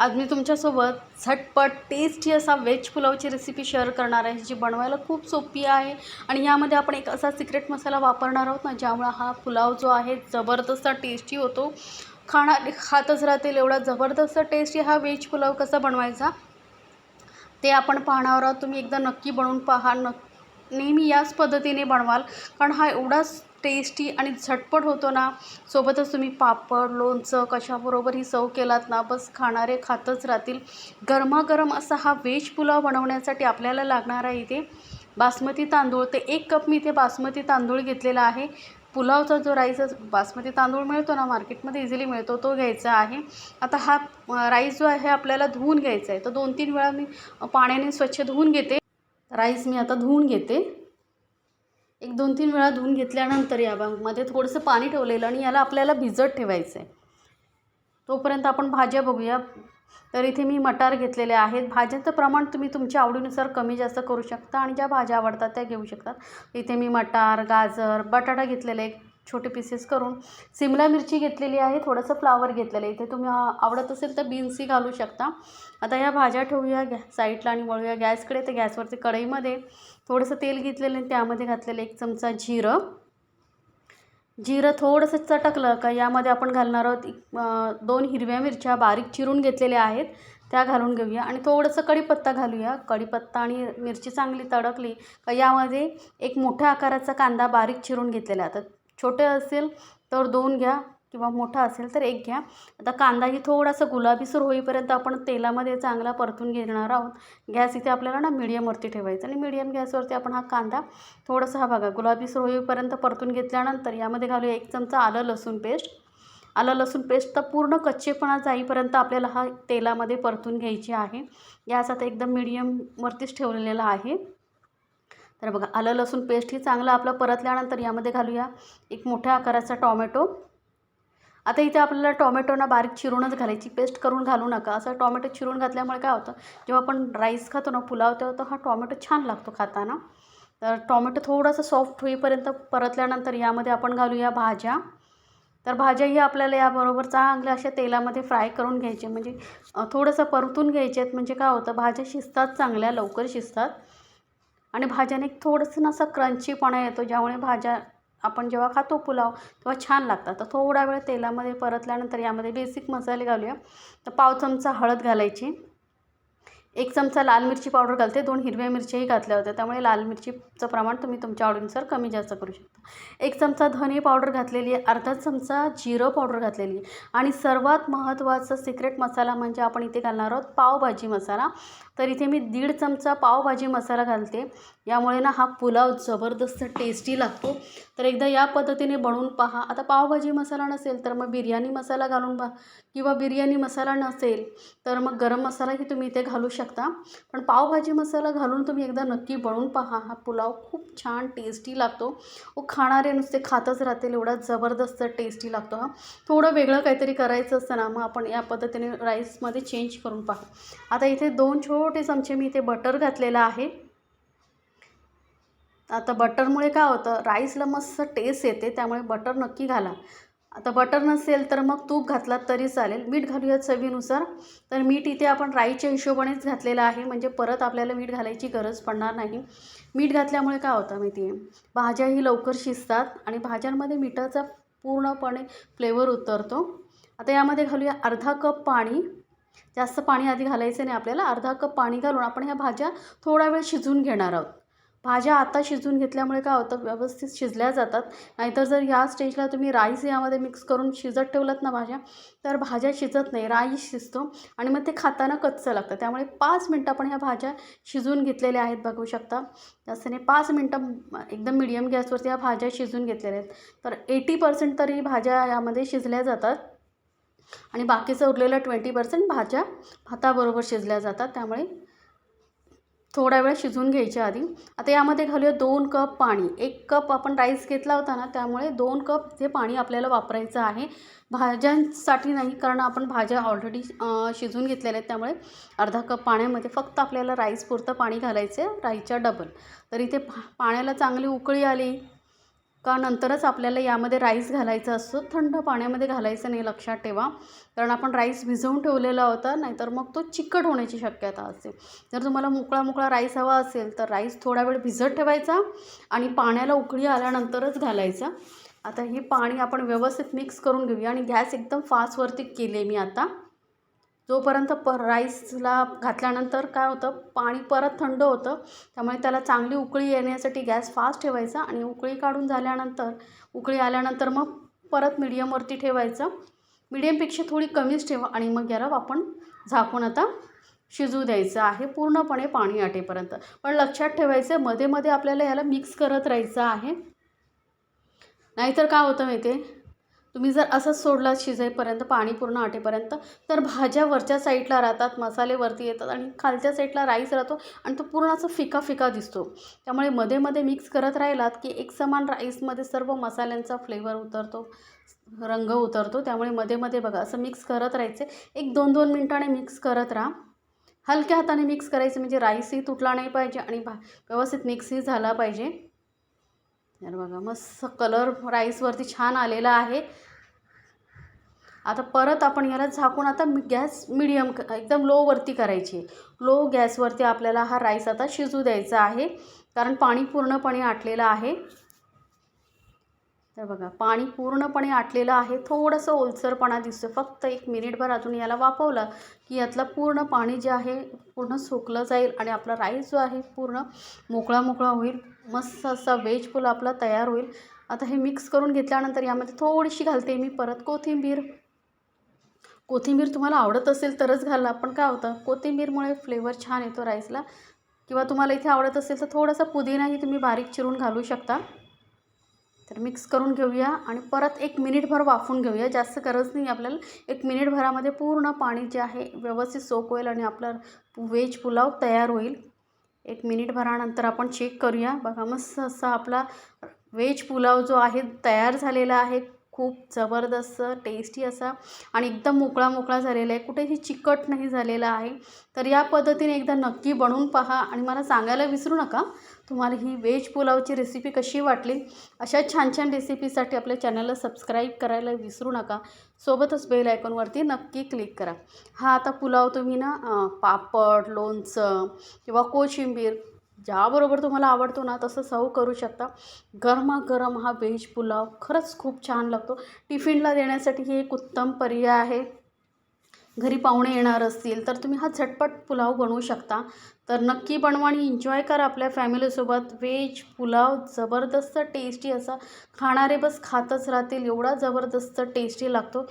आज मी तुमच्यासोबत झटपट टेस्टी असा व्हेज पुलावची रेसिपी शेअर करणार आहे जी बनवायला खूप सोपी आहे. आणि यामध्ये आपण एक असा सिक्रेट मसाला वापरणार आहोत ना ज्यामुळे हा पुलाव जो आहे जबरदस्त टेस्टी होतो. खाणा खातच राहतील एवढा जबरदस्त टेस्टी हा व्हेज पुलाव कसा बनवायचा ते आपण पाहणार आहोत. तुम्ही एकदा नक्की बनवून पहा. न नेहमी याच पद्धतीने बनवाल. कारण हा एवढाच टेस्टी आणि झटपट होतो ना सोबतच तुम्ही पापड लोणचं कशाबरोबर ही सव केलात ना बस खाणारे खातच राहतील. गरमागरम असा हा व्हेज पुलाव बनवण्यासाठी आपल्याला लागणार आहे इथे बासमती तांदूळ. ते एक कप मी इथे बासमती तांदूळ घेतलेला आहे. पुलावचा जो राईस बासमती तांदूळ मिळतो ना मार्केटमध्ये इझिली मिळतो तो घ्यायचा आहे. आता हा राईस जो आहे आपल्याला धुवून घ्यायचा आहे. तर दोन तीन वेळा मी पाण्याने स्वच्छ धुवून घेते. राईस मी आता धुवून घेते. एक दोन तीन वेळा धुवून घेतल्यानंतर या मध्ये थोडंसं पाणी ठेवलेलं आणि याला आपल्याला भिजत ठेवायचं आहे तोपर्यंत आपण भाज्या बघूया. तर इथे मी मटार घेतलेले आहेत. भाज्यांचं प्रमाण तुम्ही तुमच्या आवडीनुसार कमी जास्त करू शकता आणि ज्या भाज्या आवडतात त्या घेऊ शकतात इथे मी मटार गाजर बटाटा घेतलेले एक छोटे पीसेस करून. सिमला मिरची घेतलेली आहे थोडंसं फ्लावर घेतलेलं आहे. इथे तुम्ही आवडत असेल तर बीन्सही घालू शकता. आता या भाज्या ठेवूया गॅ साईडला आणि वळूया. गॅसकडे तर गॅसवरती कढईमध्ये थोडंसं तेल घेतलेलं आहे त्यामध्ये घातलेलं एक चमचा जिरं. जिरं थोडंसं चटकलं का यामध्ये आपण घालणार आहोत दोन हिरव्या मिरच्या बारीक चिरून घेतलेल्या आहेत. त्या घालून घेऊया. आणि थोडंसं कढीपत्ता घालूया. कढीपत्ता आणि मिरची चांगली तडकली का यामध्ये एक मोठ्या आकाराचा कांदा बारीक चिरून घेतलेला आता छोटे असेल तर दोन घ्या किंवा मोठा असेल तर एक घ्या. आता कांदाही थोडासा गुलाबीसर होईपर्यंत आपण तेलामध्ये चांगला परतून घेणार आहोत. गॅस इथे आपल्याला ना मिडियमवरती ठेवायचा आणि मिडियम गॅसवरती आपण हा कांदा थोडासा हा बघा गुलाबीसर होईपर्यंत परतून घेतल्यानंतर यामध्ये घालूया एक चमचा आलं लसूण पेस्ट. आलं लसूण पेस्ट तर पूर्ण कच्चेपणा जाईपर्यंत आपल्याला हा तेलामध्ये परतून घ्यायची आहे. गॅस आता एकदम मिडियमवरतीच ठेवलेला आहे. तर बघा आलं लसूण पेस्ट ही चांगलं आपलं परतल्यानंतर यामध्ये घालूया एक मोठ्या आकाराचा टॉमॅटो. आता इथे आपल्याला टॉमॅटोना बारीक चिरूनच घालायची. पेस्ट करून घालू नका. असं टॉमॅटो चिरून घातल्यामुळे काय होतं जेव्हा आपण राईस खातो ना पुलाव तेव्हा तो हा टॉमॅटो छान लागतो खाताना. तर टॉमॅटो थोडासा सॉफ्ट होईपर्यंत परतल्यानंतर यामध्ये आपण घालूया भाज्या. तर भाज्याही आपल्याला याबरोबर चांगल्या अशा तेलामध्ये फ्राय करून घ्यायचे. म्हणजे थोडंसं परतून घ्यायचे आहेत. म्हणजे काय होतं भाज्या शिजतात चांगल्या लवकर शिजतात. आणि भाज्याने थोडंसं असं क्रंचीपणा येतो ज्यामुळे भाज्या आपण जेव्हा खातो पुलाव तेव्हा छान लागतात. तर थोडा वेळ तेलामध्ये परतल्यानंतर यामध्ये बेसिक मसाले घालूया. तर पाव चमचा हळद घालायची. एक चमचा लाल मिरची पावडर घालते. दोन हिरव्या मिरच्याही घातल्या होत्या. त्यामुळे लाल मिरचीचं प्रमाण तुम्ही तुमच्या आवडीनुसार कमी जास्त करू शकता. एक चमचा धने पावडर घातलेली आहे. अर्धा चमचा जिरं पावडर घातलेली आहे. आणि सर्वात महत्त्वाचा सिक्रेट मसाला म्हणजे आपण इथे घालणार आहोत पावभाजी मसाला. तर इथे मी दीड चमचा पावभाजी मसाला घालते. यामुळे ना हा पुलाव जबरदस्त टेस्टी लागतो. तर एकदा या पद्धतीने बनवून पहा. आता पावभाजी मसाला नसेल तर मग बिर्याणी मसाला घालून पहा. किंवा बिर्याणी मसाला नसेल तर मग गरम मसालाही तुम्ही इथे घालू शकता. पण पावभाजी मसाला घालून तुम्ही एकदा नक्की बनवून पहा. हा पुलाव खूप छान टेस्टी लागतो. व खाणारे नुसते खातच राहतील. एवढा जबरदस्त टेस्टी लागतो हा. थोडं वेगळं काहीतरी करायचं असतं ना मग आपण या पद्धतीने राईसमध्ये चेंज करून पहा. आता इथे दोन छोटे मोठे चमचे मी इथे बटर घातलेलं आहे. आता बटरमुळे काय होतं? राईसला मस्त टेस्ट येते त्यामुळे बटर नक्की घाला. आता बटर नसेल तर मग तूप घातलात तरी चालेल. मीठ घालूया चवीनुसार. तर मीठ इथे आपण राईच्या हिशोबानेच घातलेलं आहे. म्हणजे परत आपल्याला मीठ घालायची गरज पडणार नाही. मीठ घातल्यामुळे काय होतं माहिती आहे? भाज्याही लवकर शिजतात आणि भाज्यांमध्ये मिठाचा पूर्णपणे फ्लेवर उतरतो. आता यामध्ये घालूया अर्धा कप पाणी. जास्त पाणी आधी घालायचं नाही आपल्याला अर्धा कप पाणी घालून आपण ह्या भाज्या थोडा वेळ शिजवून घेणार आहोत. भाज्या आता शिजून घेतल्यामुळे काय होतं व्यवस्थित शिजल्या जातात. नाहीतर जर ह्या स्टेजला तुम्ही राईस यामध्ये मिक्स करून शिजत ठेवलात ना भाज्या तर भाज्या शिजत नाही. राईस शिजतो आणि मग ते खाताना कच्च लागतं. त्यामुळे पाच मिनटं आपण ह्या भाज्या शिजवून घेतलेल्या आहेत बघू शकता. जास्तने पाच मिनटं एकदम मिडियम गॅसवरती ह्या भाज्या शिजून घेतलेल्या आहेत. तर एटी पर्सेंट तरी भाज्या यामध्ये शिजल्या जातात. आणि बाकीचं उरलेलं ट्वेंटी पर्सेंट भाज्या भाताबरोबर शिजल्या जातात. त्यामुळे थोडा वेळ शिजवून घ्यायच्या आधी. आता यामध्ये घालूया दोन कप पाणी. एक कप आपण राईस घेतला होता ना त्यामुळे दोन कप ते पाणी आपल्याला वापरायचं आहे भाज्यांसाठी नाही कारण आपण भाज्या ऑलरेडी शिजवून घेतलेल्या आहेत. त्यामुळे अर्धा कप पाण्यामध्ये फक्त आपल्याला राईस पुरतं पाणी घालायचं आहे राईच्या डबल तर इथे पाण्याला चांगली उकळी आली. का नंतरच आपल्याला यामध्ये राईस घालायचा असतो. थंड पाण्यामध्ये घालायचं नाही लक्षात ठेवा. कारण आपण राईस भिजवून ठेवलेला होता नाहीतर मग तो चिकट होण्याची शक्यता असते. जर तुम्हाला मोकळा मोकळा राईस हवा असेल तर राईस थोडा वेळ भिजत ठेवायचा आणि पाण्याला उकळी आल्यानंतरच घालायचा. आता हे पाणी आपण व्यवस्थित मिक्स करून घेऊया आणि गॅस एकदम फास्टवरती केले मी आता. जोपर्यंत प राईसला घातल्यानंतर काय होतं पाणी परत थंड होतं त्यामुळे त्याला चांगली उकळी येण्यासाठी गॅस फास्ट ठेवायचा आणि उकळी काढून झाल्यानंतर उकळी आल्यानंतर मग परत मिडियमवरती ठेवायचं. मिडियमपेक्षा थोडी कमीच ठेवा आणि मग याला आपण झाकून आता शिजू द्यायचं आहे पूर्णपणे पाणी आटेपर्यंत. पण लक्षात ठेवायचं मध्ये मध्ये आपल्याला याला मिक्स करत राहायचं आहे. नाहीतर काय होतं माहिती आहे तुम्ही जर असंच सोडला शिजेपर्यंत पाणी पूर्ण आटेपर्यंत तर भाज्या वरच्या साईडला राहतात मसाले वरती येतात आणि खालच्या साईडला राईस राहतो आणि तो पूर्ण असा फिका फिका दिसतो. त्यामुळे मध्ये मध्ये मिक्स करत राहिलात की एक समान राईसमध्ये सर्व मसाल्यांचा फ्लेवर उतरतो रंग उतरतो. त्यामुळे मध्ये मध्ये बघा असं मिक्स करत राहायचे. एक दोन दोन मिनटाने मिक्स करत राहा. हलक्या हाताने मिक्स करायचं म्हणजे राईसही तुटला नाही पाहिजे आणि भा व्यवस्थित मिक्सही झाला पाहिजे. तर बघा मस्त कलर राईसवरती छान आलेला आहे. आता परत आपण याला झाकून आता मी गॅस मिडियम एकदम लोवरती करायची लो गॅसवरती आपल्याला हा राईस आता शिजू द्यायचा आहे. कारण पाणी पूर्णपणे आटलेलं आहे. तर बघा पाणी पूर्णपणे आटलेलं आहे. थोडंसं ओलसरपणा दिसतो फक्त एक मिनिटभर अजून याला वापवलं की यातलं पूर्ण पाणी जे आहे पूर्ण सुकलं जाईल आणि आपला राईस जो आहे पूर्ण मोकळा मोकळा होईल. मस्त असा व्हेज पुल आपला तयार होईल. आता हे मिक्स करून घेतल्यानंतर यामध्ये थोडीशी घालते मी परत कोथिंबीर. कोथिंबीर तुम्हाला आवडत असेल तरच घाला पण काय होतं कोथिंबीरमुळे फ्लेवर छान येतो राईसला. किंवा तुम्हाला इथे आवडत असेल तर थोडासा पुदिनाही तुम्ही बारीक चिरून घालू शकता. तर मिक्स करून घेऊया आणि परत एक मिनिटभर वाफून घेऊया. जास्त गरज नाही आपल्याला. एक मिनिटभरामध्ये पूर्ण पाणी जे आहे व्यवस्थित सोक होईल आणि आपला व्हेज पुलाव तयार होईल. एक मिनिटभरानंतर आपण चेक करूया. बघा मस्त असा आपला व्हेज पुलाव जो आहे तयार झालेला आहे. खूप जबरदस्त टेस्टी असा आणि एकदम मोकळा मोकळा झालेला आहे. कुठेही चिकट नाही झालेला आहे. तर या पद्धतीने एकदा नक्की बनवून पहा आणि मला सांगायला विसरू नका. तुम्हाला ही व्हेज पुलावची रेसिपी कशी वाटली अशा छान छान रेसिपीसाठी आपल्या चॅनलला सबस्क्राईब करायला विसरू नका. सोबतच बेल आयकॉनवरती नक्की क्लिक करा. हा आता पुलाव तुम्ही ना पापड लोणचं किंवा कोशिंबीर ज्याबरोबर तुम्हाला आवडतो ना तसं सर्व करू शकता. गरमागरम हा व्हेज पुलाव खरंच खूप छान लागतो. टिफिनला देण्यासाठी ही एक उत्तम पर्याय आहे. घरी पाहुणे येणार असतील तर तुम्ही हा झटपट पुलाव बनवू शकता. तर नक्की बनवा आणि एन्जॉय करा आपल्या फॅमिलीसोबत व्हेज पुलाव जबरदस्त टेस्टी असा. खाणारे बस खातच राहतील एवढा जबरदस्त टेस्टी लागतो.